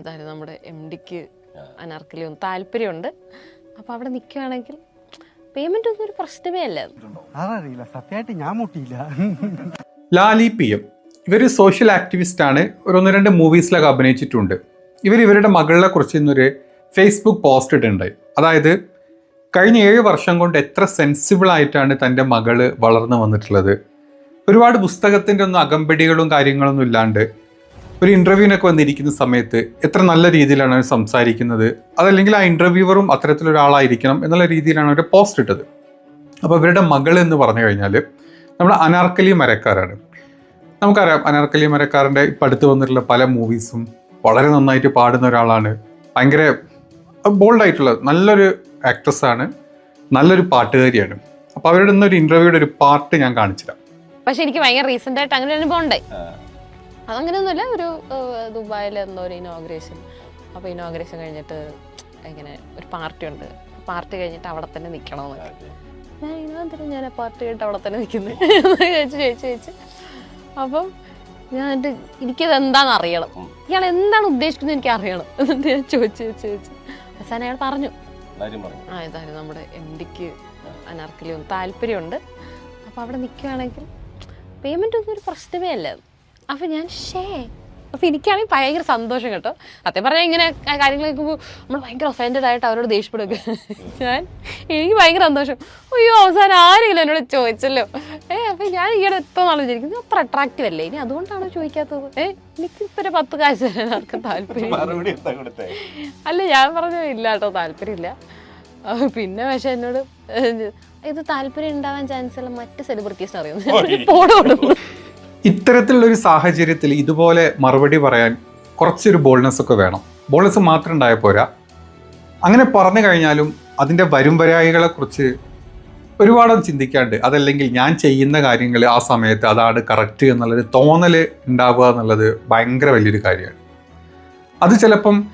ഏതായാലും നമ്മുടെ എം ഡിക്ക് അനാർക്കലി ഒന്ന് താല്പര്യമുണ്ട്. അപ്പോൾ അവിടെ നിൽക്കുകയാണെങ്കിൽ പേയ്മെന്റ് ഒന്നും ഒരു പ്രശ്നമേ അല്ല. അതറിയില്ല സത്യമായിട്ട് ഞാൻ മുട്ടിയില്ല. Lali P M. ഇവർ സോഷ്യൽ ആക്ടിവിസ്റ്റ് ആണ്. ഒരു ഒന്ന് രണ്ട് മൂവീസിലൊക്കെ അഭിനയിച്ചിട്ടുണ്ട്. ഇവർ ഇവരുടെ മകളെ കുറിച്ച് ഇന്നൊരു ഫേസ്ബുക്ക് പോസ്റ്റ് ഇട്ടിട്ടുണ്ട്. അതായത് കഴിഞ്ഞ ഏഴ് വർഷം കൊണ്ട് എത്ര സെൻസിബിൾ ആയിട്ടാണ് തന്റെ മകൾ വളർന്നു വന്നിട്ടുള്ളത്. ഒരുപാട് പുസ്തകത്തിന്റെ ഒന്നും അകമ്പടികളും കാര്യങ്ങളൊന്നും ഇല്ലാണ്ട് ഒരു ഇന്റർവ്യൂവിനൊക്കെ വന്നിരിക്കുന്ന സമയത്ത് എത്ര നല്ല രീതിയിലാണ് അവർ സംസാരിക്കുന്നത്? അതല്ലെങ്കിൽ ആ ഇന്റർവ്യൂവറും അത്തരത്തിലൊരാളായിരിക്കണം എന്നുള്ള രീതിയിലാണ് അവർ പോസ്റ്റ് ഇട്ടത്. അപ്പോൾ ഇവരുടെ മകൾ എന്ന് പറഞ്ഞു കഴിഞ്ഞാൽ നമ്മുടെ അനാർക്കലി മരക്കാരാണ്. നമുക്കറിയാം അനാർക്കലി മരക്കാരന്റെ ഇപ്പം അടുത്ത് വന്നിട്ടുള്ള പല മൂവീസും വളരെ നന്നായിട്ട് പാടുന്ന ഒരാളാണ്. ഭയങ്കര ബോൾഡായിട്ടുള്ള നല്ലൊരു ആക്ട്രസ്സാണ് നല്ലൊരു പാട്ടുകാരിയാണ്. അപ്പോൾ അവരുടെ ഇന്നൊരു ഇന്റർവ്യൂയുടെ ഒരു പാർട്ട് ഞാൻ കാണിച്ചുതരാം. പക്ഷെ എനിക്ക് ഭയങ്കര റീസെന്റ് ആയിട്ട് അങ്ങനെ ഒരു അനുഭവം ഉണ്ടായി. അതങ്ങനെയൊന്നുമില്ല ഒരു ദുബായിൽ എന്തോ ഒരു ഇനോഗ്രേഷൻ അപ്പോൾ ഇനോഗ്രേഷൻ കഴിഞ്ഞിട്ട് ഇങ്ങനെ ഒരു പാർട്ടി ഉണ്ട്. പാർട്ടി കഴിഞ്ഞിട്ട് അവിടെ തന്നെ നിൽക്കണമെന്നൊക്കെ ഞാൻ ഇതെന്തിനാ ഞാൻ ആ പാർട്ടി കഴിഞ്ഞിട്ട് അവിടെ തന്നെ നിൽക്കുന്നത് ചോദിച്ചു ചോദിച്ചു ചോദിച്ചു. അപ്പം ഞാൻ എന്നിട്ട് എനിക്കത് എന്താണെന്ന് അറിയണം. ഇയാൾ എന്താണ് ഉദ്ദേശിക്കുന്നത് എനിക്ക് അറിയണം. എന്നിട്ട് ഞാൻ ചോദിച്ചു ചോദിച്ചു ചോദിച്ചു. അവസാനം അയാൾ പറഞ്ഞു. ആ ഇതായിരുന്നു നമ്മുടെ എം ഡിക്ക് അനാർക്കലി ഒന്ന് താല്പര്യമുണ്ട്. അപ്പോൾ അവിടെ നിൽക്കുകയാണെങ്കിൽ പേയ്മെന്റ് ഒന്നും ഒരു പ്രശ്നമേ അല്ല. അപ്പോൾ ഞാൻ ഷേ അപ്പൊ എനിക്കാണെങ്കിൽ ഭയങ്കര സന്തോഷം കേട്ടോ. സത്യം പറഞ്ഞാൽ ഇങ്ങനെ കാര്യങ്ങൾ കേൾക്കുമ്പോൾ നമ്മൾ ഭയങ്കര ഒഫൻഡഡ് ആയിട്ട് അവരോട് ദേഷ്യപ്പെടുക ഞാൻ എനിക്ക് ഭയങ്കര സന്തോഷം. അയ്യോ അവസാനം ആരെങ്കിലും എന്നോട് ചോദിച്ചല്ലോ. ഏ അപ്പം ഞാൻ ഈയിടെ എത്ര നാൾ വിചാരിക്കുന്നു അത്ര അട്രാക്റ്റീവ് അല്ലേ? ഇനി അതുകൊണ്ടാണോ ചോദിക്കാത്തത്? ഏ എനിക്ക് ഒരു പത്ത് കാശ് തരാൻ ആർക്കും താല്പര്യം അല്ല ഞാൻ പറഞ്ഞു ഇല്ല കേട്ടോ താല്പര്യമില്ല. പിന്നെ പക്ഷെ എന്നോട് ഇത് താല്പര്യം ഉണ്ടാവാൻ ചാൻസ് ഉള്ള മറ്റ് സെലിബ്രിറ്റീസിനെ അറിയുന്നു അവിടുന്ന്. ഇത്തരത്തിലുള്ള ഒരു സാഹചര്യത്തിൽ ഇതുപോലെ മറുപടി പറയാൻ കുറച്ചൊരു ബോൾനെസ് ഒക്കെ വേണം. ബോൾനെസ് മാത്രം ഉണ്ടായ പോരാ. അങ്ങനെ പറഞ്ഞു കഴിഞ്ഞാലും അതിന്റെ വരും കുറിച്ച് ഒരുപാടൊന്നും ചിന്തിക്കാണ്ട് അതല്ലെങ്കിൽ ഞാൻ ചെയ്യുന്ന കാര്യങ്ങൾ ആ സമയത്ത് അതാണ് കറക്റ്റ് എന്നുള്ളൊരു തോന്നൽ ഉണ്ടാവുക എന്നുള്ളത് ഭയങ്കര വലിയൊരു കാര്യമാണ്. അത് ചിലപ്പം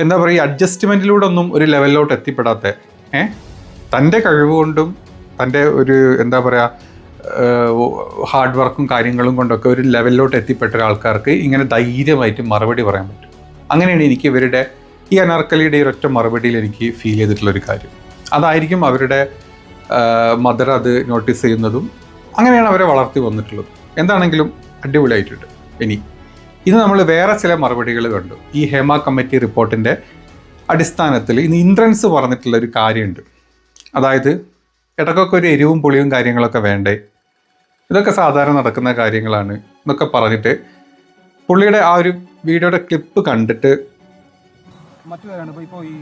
എന്താ പറയുക അഡ്ജസ്റ്റ്മെന്റിലൂടെ ഒന്നും ഒരു ലെവലിലോട്ട് എത്തിപ്പെടാത്ത ഏഹ് തന്റെ കഴിവുകൊണ്ടും തന്റെ ഒരു എന്താ പറയുക ഹാർഡ് വർക്കും കാര്യങ്ങളും കൊണ്ടൊക്കെ ഒരു ലെവലിലോട്ട് എത്തിപ്പെട്ട ഒരാൾക്കാർക്ക് ഇങ്ങനെ ധൈര്യമായിട്ട് മറുപടി പറയാൻ പറ്റും. അങ്ങനെയാണ് എനിക്ക് ഇവരുടെ ഈ അനാർക്കലിയുടെ ഈ ഒറ്റ മറുപടിയിൽ എനിക്ക് ഫീൽ ചെയ്തിട്ടുള്ളൊരു കാര്യം. അതായിരിക്കും അവരുടെ മദർ അത് നോട്ടീസ് ചെയ്യുന്നതും അങ്ങനെയാണ് അവരെ വളർത്തി വന്നിട്ടുള്ളത്. എന്താണെങ്കിലും അടിപൊളിയായിട്ടുണ്ട്. ഇനി ഇന്ന് നമ്മൾ വേറെ ചില മറുപടികൾ കണ്ടു. ഈ ഹേമ കമ്മിറ്റി റിപ്പോർട്ടിന്റെ അടിസ്ഥാനത്തിൽ ഇന്ന് ഇന്ദ്രൻസ് പറഞ്ഞിട്ടുള്ള ഒരു കാര്യമുണ്ട്. അതായത് ഇടക്കൊക്കെ ഒരു എരിവും പുളിയും കാര്യങ്ങളൊക്കെ വേണ്ടേ? ഇതൊക്കെ സാധാരണ നടക്കുന്ന കാര്യങ്ങളാണ് എന്നൊക്കെ പറഞ്ഞിട്ട് പുള്ളിയുടെ ആ ഒരു വീഡിയോയുടെ ക്ലിപ്പ് കണ്ടിട്ട് മറ്റു കാര്യമാണ്. ഇപ്പോൾ ഇപ്പോൾ ഈ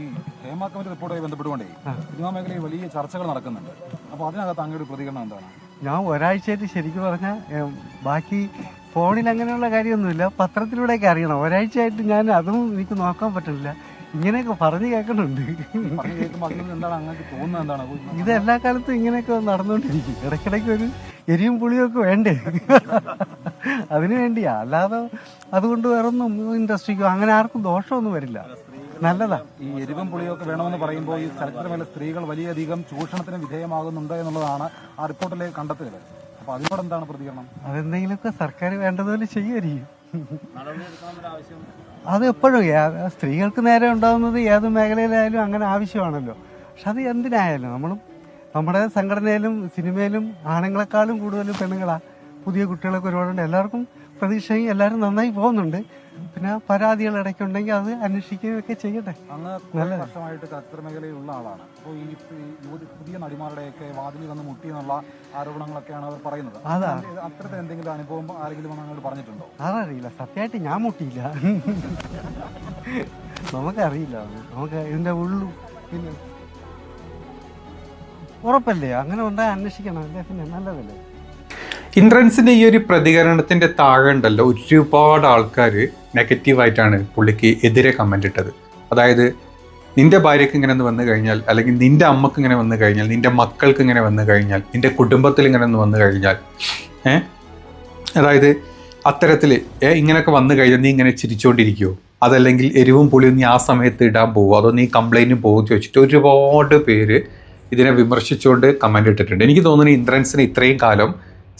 ഹേമ കമ്മിറ്റി റിപ്പോർട്ടുമായി ബന്ധപ്പെട്ടുകൊണ്ടേ സിനിമാ മേഖലയിൽ വലിയ ചർച്ചകൾ നടക്കുന്നുണ്ട്. അപ്പോൾ അതിനകത്ത് അങ്ങയുടെ പ്രതികരണം എന്താണ്? ഞാൻ ഒരാഴ്ചയായിട്ട് ശരിക്കും പറഞ്ഞാൽ ബാക്കി ഫോണിൽ അങ്ങനെയുള്ള കാര്യമൊന്നുമില്ല. പത്രത്തിലൂടെയൊക്കെ അറിയണം. ഒരാഴ്ചയായിട്ട് ഞാൻ അതും എനിക്ക് നോക്കാൻ പറ്റുന്നില്ല ഇങ്ങനെയൊക്കെ പറഞ്ഞു കേൾക്കണുണ്ട് ഇതെല്ലാ കേൾക്കുമ്പോൾ അതിൽ അങ്ങക്ക് തോന്നുന്നത് എന്താണ്? ഇത് എല്ലാ കാലത്തും ഇങ്ങനെയൊക്കെ നടന്നുകൊണ്ടിരിക്കും. ഇടയ്ക്കിടയ്ക്ക് ഒരു എരിയും പുളിയും ഒക്കെ വേണ്ടേ? അതിനു വേണ്ടിയാ. അല്ലാതെ അതുകൊണ്ട് വേറൊന്നും ഇൻഡസ്ട്രിക്കോ അങ്ങനെ ആർക്കും ദോഷമൊന്നും വരില്ല. നല്ലതാ. ഈ എരിവും പുളിയൊക്കെ വേണമെന്ന് പറയുമ്പോൾ ഈ സ്ഥലത്തിന് മേഖല സ്ത്രീകൾ വലിയധികം ചൂഷണത്തിന് വിധേയമാകുന്നുണ്ട് എന്നുള്ളതാണ് ആ റിപ്പോർട്ടിലെ കണ്ടെത്തുകൾ അപ്പൊ അതിനോട് എന്താണ് പ്രതികരണം? അതെന്തെങ്കിലുമൊക്കെ സർക്കാർ വേണ്ടതുപോലെ ചെയ്യുമായിരിക്കും അത് എപ്പോഴും സ്ത്രീകൾക്ക് നേരെ ഉണ്ടാകുന്നത് ഏത് മേഖലയിലായാലും അങ്ങനെ ആവശ്യമാണല്ലോ. പക്ഷെ അത് എന്തിനായാലും നമ്മളും നമ്മുടെ സംഘടനയിലും സിനിമയിലും ആണുങ്ങളെക്കാളും കൂടുതൽ പെണ്ണുങ്ങളാണ് പുതിയ കുട്ടികളൊക്കെ ഒരുപാടുണ്ട്. എല്ലാവർക്കും പ്രതീക്ഷയും എല്ലാവരും നന്നായി പോകുന്നുണ്ട്. പിന്നെ പരാതികൾ ഇടയ്ക്കുണ്ടെങ്കിൽ അത് അന്വേഷിക്കുകയൊക്കെ ചെയ്യട്ടെ. നല്ല വർഷമായിട്ട് ചലച്ചിത്ര മേഖലയിലുള്ള ആളാണ്. അപ്പോൾ ഈ പുതിയ നടിമാരുടെയൊക്കെ വാതിലിൽ വന്ന് മുട്ടി എന്നുള്ള ആരോപണങ്ങളൊക്കെയാണ് അവർ പറയുന്നത്. അതാ. അത്തരത്തിൽ എന്തെങ്കിലും അനുഭവം ആരെങ്കിലും വന്ന് അങ്ങോട്ട് പറഞ്ഞിട്ടുണ്ടോ? അതറിയില്ല. സത്യമായിട്ട് ഞാൻ മുട്ടിയില്ല. നമുക്കറിയില്ല. നമുക്ക് ഇതിന്റെ ഉള്ളു. പിന്നെ ഉറപ്പല്ലേ? അങ്ങനെ ഉണ്ടായി അന്വേഷിക്കണം. അദ്ദേഹത്തിന് നല്ലതല്ലേ? ഇന്ദ്രൻസിന്റെ ഈ ഒരു പ്രതികരണത്തിന്റെ താഴെ ഉണ്ടല്ലോ. ഒരുപാട് ആൾക്കാർ നെഗറ്റീവായിട്ടാണ് പുള്ളിക്ക് എതിരെ കമന്റ് ഇട്ടത്. അതായത് നിന്റെ ഭാര്യയ്ക്ക് ഇങ്ങനെ ഒന്ന് വന്നു കഴിഞ്ഞാൽ അല്ലെങ്കിൽ നിന്റെ അമ്മയ്ക്ക് ഇങ്ങനെ വന്നു കഴിഞ്ഞാൽ നിന്റെ മക്കൾക്ക് ഇങ്ങനെ വന്നു കഴിഞ്ഞാൽ നിന്റെ കുടുംബത്തിൽ ഇങ്ങനെ ഒന്ന് വന്നു കഴിഞ്ഞാൽ ഏ? അതായത് അത്തരത്തിൽ ഏ ഇങ്ങനെയൊക്കെ വന്നു കഴിഞ്ഞാൽ നീ ഇങ്ങനെ ചിരിച്ചുകൊണ്ടിരിക്കുമോ അതല്ലെങ്കിൽ എരിവും പുളിയും നീ ആ സമയത്ത് ഇടാൻ പോവോ? അതോ നീ കംപ്ലൈന്റും പോകുമെന്ന് ചോദിച്ചിട്ട്? ഒരുപാട് പേര് ഇതിനെ വിമർശിച്ചുകൊണ്ട് കമന്റ് ഇട്ടിട്ടുണ്ട്. എനിക്ക് തോന്നുന്നു ഇന്ദ്രൻസിനെ ഇത്രയും കാലം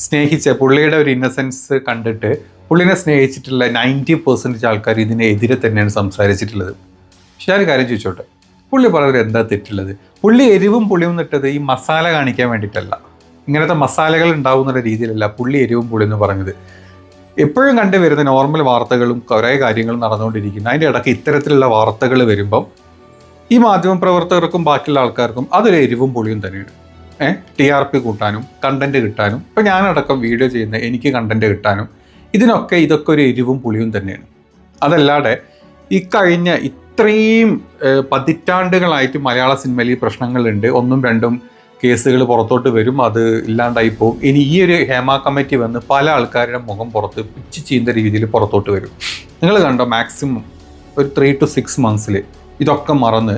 സ്നേഹിച്ച പുള്ളിയുടെ ഒരു ഇന്നസെൻസ് കണ്ടിട്ട് പുള്ളിനെ സ്നേഹിച്ചിട്ടുള്ള നയന്റി പെർസെന്റേജ് ആൾക്കാർ ഇതിനെതിരെ തന്നെയാണ് സംസാരിച്ചിട്ടുള്ളത്. പക്ഷെ ഞാൻ കാര്യം ചോദിച്ചോട്ടെ? പുള്ളി പറഞ്ഞത് എന്താ തെറ്റുള്ളത്? പുള്ളി എരിവും പുളിയും ഇട്ടത് ഈ മസാല കാണിക്കാൻ വേണ്ടിയിട്ടല്ല. ഇങ്ങനത്തെ മസാലകൾ ഉണ്ടാവുന്ന രീതിയിലല്ല പുള്ളി എരിവും പുളി എന്ന് പറഞ്ഞത്. എപ്പോഴും കണ്ടുവരുന്ന നോർമൽ വാർത്തകളും കുറേ കാര്യങ്ങളും നടന്നുകൊണ്ടിരിക്കുന്നു. അതിന്റെ ഇടയ്ക്ക് ഇത്തരത്തിലുള്ള വാർത്തകൾ വരുമ്പം ഈ മാധ്യമ പ്രവർത്തകർക്കും ബാക്കിയുള്ള ആൾക്കാർക്കും അതൊരു എരിവും പൊളിയും തന്നെയാണ് ഏഹ് ടി ആർ പി കൂട്ടാനും കണ്ടന്റ് കിട്ടാനും. ഇപ്പം ഞാനടക്കം വീഡിയോ ചെയ്യുന്ന എനിക്ക് കണ്ടന്റ് കിട്ടാനും ഇതിനൊക്കെ ഇതൊക്കെ ഒരു എരിവും പുളിയും തന്നെയാണ്. അതല്ലാതെ ഈ കഴിഞ്ഞ ഇത്രയും പതിറ്റാണ്ടുകളായിട്ട് മലയാള സിനിമയിൽ ഈ പ്രശ്നങ്ങളുണ്ട്. ഒന്നും രണ്ടും കേസുകൾ പുറത്തോട്ട് വരും അത് ഇല്ലാണ്ടായി പോകും. ഇനി ഈ ഒരു ഹേമ കമ്മിറ്റി വന്ന് പല ആൾക്കാരുടെ മുഖം പുറത്ത് പിച്ച് ചെയ്യുന്ന രീതിയിൽ പുറത്തോട്ട് വരും. നിങ്ങൾ കണ്ടോ മാക്സിമം ഒരു ത്രീ ടു സിക്സ് മന്ത്സിൽ ഇതൊക്കെ മറന്ന്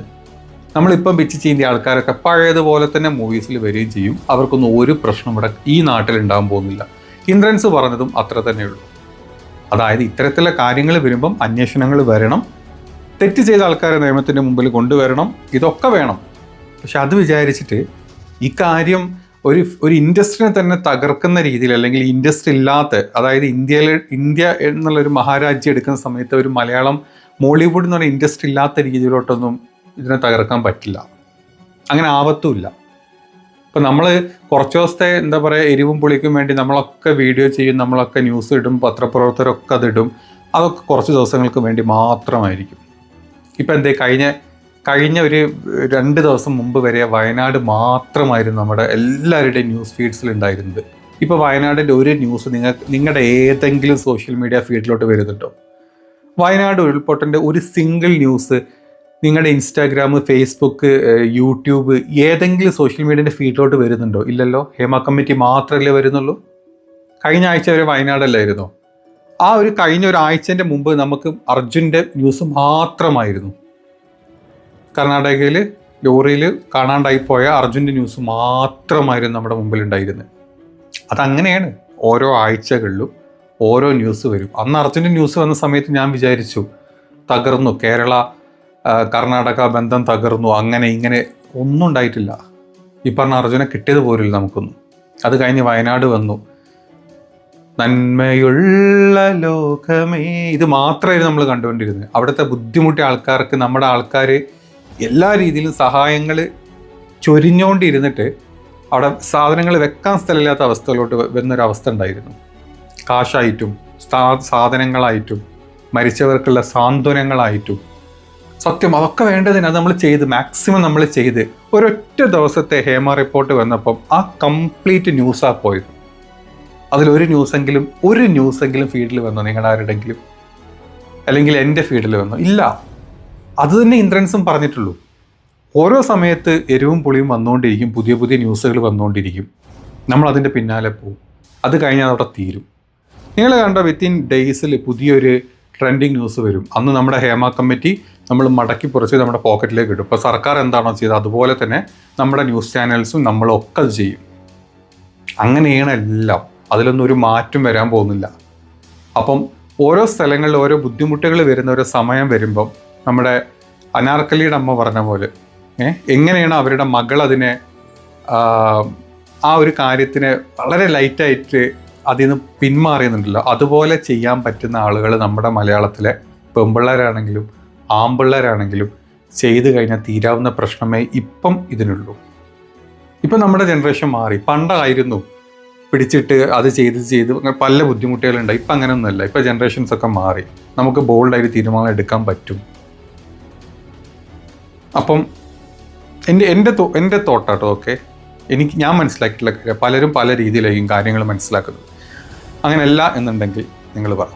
നമ്മളിപ്പം പിച്ച് ചെയ്യുന്ന ആൾക്കാരൊക്കെ പഴയതുപോലെ തന്നെ മൂവീസിൽ വരികയും ചെയ്യും. അവർക്കൊന്നും ഒരു പ്രശ്നം ഇവിടെ ഈ നാട്ടിൽ ഉണ്ടാകാൻ പോകുന്നില്ല. ഇന്ദ്രൻസ് പറഞ്ഞതും അത്ര തന്നെയുള്ളൂ അതായത് ഇത്തരത്തിലുള്ള കാര്യങ്ങൾ വരുമ്പം അന്വേഷണങ്ങൾ വരണം. തെറ്റ് ചെയ്ത ആൾക്കാരെ നിയമത്തിന്റെ മുമ്പിൽ കൊണ്ടുവരണം. ഇതൊക്കെ വേണം. പക്ഷെ അത് വിചാരിച്ചിട്ട് ഈ കാര്യം ഒരു ഒരു ഇൻഡസ്ട്രിനെ തന്നെ തകർക്കുന്ന രീതിയിൽ അല്ലെങ്കിൽ ഇൻഡസ്ട്രി ഇല്ലാത്ത അതായത് ഇന്ത്യയിൽ ഇന്ത്യ എന്നുള്ളൊരു മഹാരാജ്യം എടുക്കുന്ന സമയത്ത് ഒരു മലയാളം മോളിവുഡ് എന്ന് പറയുന്ന ഇൻഡസ്ട്രി ഇല്ലാത്ത രീതിയിലോട്ടൊന്നും ഇതിനെ തകർക്കാൻ പറ്റില്ല. അങ്ങനെ ആവത്തുമില്ല. ഇപ്പം നമ്മൾ കുറച്ച് ദിവസത്തെ എന്താ പറയുക എരിവും പുളിക്കും വേണ്ടി നമ്മളൊക്കെ വീഡിയോ ചെയ്യും നമ്മളൊക്കെ ന്യൂസ് ഇടും പത്രപ്രവർത്തകരൊക്കെ അതിടും അതൊക്കെ കുറച്ച് ദിവസങ്ങൾക്ക് വേണ്ടി മാത്രമായിരിക്കും. ഇപ്പം എന്തേ കഴിഞ്ഞ കഴിഞ്ഞ ഒരു രണ്ട് ദിവസം മുമ്പ് വരെ വയനാട് മാത്രമായിരുന്നു നമ്മുടെ എല്ലാവരുടെയും ന്യൂസ് ഫീഡ്സിൽ ഉണ്ടായിരുന്നത്. ഇപ്പോൾ വയനാടിന്റെ ഒരു ന്യൂസ് നിങ്ങൾ നിങ്ങളുടെ ഏതെങ്കിലും സോഷ്യൽ മീഡിയ ഫീഡിലോട്ട് വരുന്നുണ്ടോ? വയനാട് ഉരുൾപൊട്ടന്റെ ഒരു സിംഗിൾ ന്യൂസ് നിങ്ങളുടെ ഇൻസ്റ്റാഗ്രാം ഫേസ്ബുക്ക് യൂട്യൂബ് ഏതെങ്കിലും സോഷ്യൽ മീഡിയന്റെ ഫീഡിലോട്ട് വരുന്നുണ്ടോ? ഇല്ലല്ലോ? ഹേമ കമ്മിറ്റി മാത്രമല്ലേ വരുന്നുള്ളൂ? കഴിഞ്ഞ ആഴ്ച വരെ വയനാടല്ലായിരുന്നോ? ആ ഒരു കഴിഞ്ഞ ഒരു ആഴ്ചന്റെ മുമ്പ് നമുക്ക് അർജുന്റെ ന്യൂസ് മാത്രമായിരുന്നു. കർണാടകയിൽ ലോറിയിൽ കാണാണ്ടായി പോയ അർജുന്റെ ന്യൂസ് മാത്രമായിരുന്നു നമ്മുടെ മുമ്പിലുണ്ടായിരുന്നത്. അതങ്ങനെയാണ് ഓരോ ആഴ്ചകളിലും ഓരോ ന്യൂസ് വരും. അന്ന് അർജുന്റെ ന്യൂസ് വന്ന സമയത്ത് ഞാൻ വിചാരിച്ചു തകർന്നു. കേരള കർണാടക ബന്ധം തകർന്നു. അങ്ങനെ ഇങ്ങനെ ഒന്നും ഉണ്ടായിട്ടില്ല. ഈ പറഞ്ഞ അർജുനെ കിട്ടിയത് പോരില്ല നമുക്കൊന്നും. അത് കഴിഞ്ഞ് വയനാട് വന്നു. നന്മയുള്ള ലോകമേ. ഇത് മാത്രമായിരുന്നു നമ്മൾ കണ്ടുകൊണ്ടിരുന്നത്. അവിടുത്തെ ബുദ്ധിമുട്ടിയ ആൾക്കാർക്ക് നമ്മുടെ ആൾക്കാർ എല്ലാ രീതിയിലും സഹായങ്ങൾ ചൊരിഞ്ഞുകൊണ്ടിരുന്നിട്ട് അവിടെ സാധനങ്ങൾ വെക്കാൻ സ്ഥലമില്ലാത്ത അവസ്ഥയിലോട്ട് വരുന്നൊരവസ്ഥ ഉണ്ടായിരുന്നു. കാശായിട്ടും സാധനങ്ങളായിട്ടും മരിച്ചവർക്കുള്ള സാന്ത്വനങ്ങളായിട്ടും. സത്യം അതൊക്കെ വേണ്ടതിന് അത് നമ്മൾ ചെയ്ത് മാക്സിമം നമ്മൾ ചെയ്ത് ഒരൊറ്റ ദിവസത്തെ ഹേമ റിപ്പോർട്ട് വന്നപ്പം ആ കംപ്ലീറ്റ് ന്യൂസാണ് പോയത്. അതിലൊരു ന്യൂസെങ്കിലും ഒരു ന്യൂസെങ്കിലും ഫീഡിൽ വന്നു നിങ്ങളുടെ ആരുടെങ്കിലും. അല്ലെങ്കിൽ എന്റെ ഫീഡിൽ വന്നു. ഇല്ല. അത് തന്നെ ഇന്ദ്രൻസും പറഞ്ഞിട്ടുള്ളൂ. ഓരോ സമയത്ത് എരിവും പുളിയും വന്നുകൊണ്ടിരിക്കും പുതിയ പുതിയ ന്യൂസുകൾ വന്നുകൊണ്ടിരിക്കും. നമ്മൾ അതിന്റെ പിന്നാലെ പോകും അത് കഴിഞ്ഞാൽ അവിടെ തീരും. നിങ്ങൾ കണ്ട വിത്തിൻ ഡേയ്സിൽ പുതിയൊരു ട്രെൻഡിങ് ന്യൂസ് വരും. അന്ന് നമ്മുടെ ഹേമ കമ്മിറ്റി നമ്മൾ മടക്കി പുറച്ച് നമ്മുടെ പോക്കറ്റിലേക്ക് ഇടും. ഇപ്പോൾ സർക്കാർ എന്താണോ ചെയ്തത് അതുപോലെ തന്നെ നമ്മുടെ ന്യൂസ് ചാനൽസും നമ്മളൊക്കെ അത് ചെയ്യും. അങ്ങനെയാണ് എല്ലാം. അതിലൊന്നും ഒരു മാറ്റം വരാൻ പോകുന്നില്ല. അപ്പം ഓരോ സ്ഥലങ്ങളിൽ ഓരോ ബുദ്ധിമുട്ടുകൾ വരുന്ന ഒരു സമയം വരുമ്പം നമ്മുടെ അനാർക്കലിയുടെ അമ്മ പറഞ്ഞ പോലെ എങ്ങനെയാണ് അവരുടെ മകൾ അതിനെ ആ ഒരു കാര്യത്തിനെ വളരെ ലൈറ്റായിട്ട് അതിൽ നിന്ന് പിന്മാറിയെന്നുണ്ടല്ലോ അതുപോലെ ചെയ്യാൻ പറ്റുന്ന ആളുകൾ നമ്മുടെ മലയാളത്തിലെ പെമ്പിള്ളേരാണെങ്കിലും ആമ്പിള്ളേരാണെങ്കിലും ചെയ്തു കഴിഞ്ഞാൽ തീരാവുന്ന പ്രശ്നമേ ഇപ്പം ഇതിനുള്ളൂ. ഇപ്പം നമ്മുടെ ജനറേഷൻ മാറി. പണ്ടായിരുന്നു പിടിച്ചിട്ട് അത് ചെയ്ത് ചെയ്ത് പല ബുദ്ധിമുട്ടുകളുണ്ട് ഇപ്പം അങ്ങനെയൊന്നുമല്ല. ഇപ്പം ജനറേഷൻസ് ഒക്കെ മാറി. നമുക്ക് ബോൾഡായിട്ട് തീരുമാനം എടുക്കാൻ പറ്റും. അപ്പം എന്റെ എന്റെ എന്റെ തോട്ടാട്ടോ ഓക്കെ? എനിക്ക് ഞാൻ മനസ്സിലാക്കിയിട്ടുള്ള കാര്യം പലരും പല രീതിയിലായിരിക്കും കാര്യങ്ങൾ മനസ്സിലാക്കുന്നത്. അങ്ങനെയല്ല എന്നുണ്ടെങ്കിൽ നിങ്ങൾ പറ.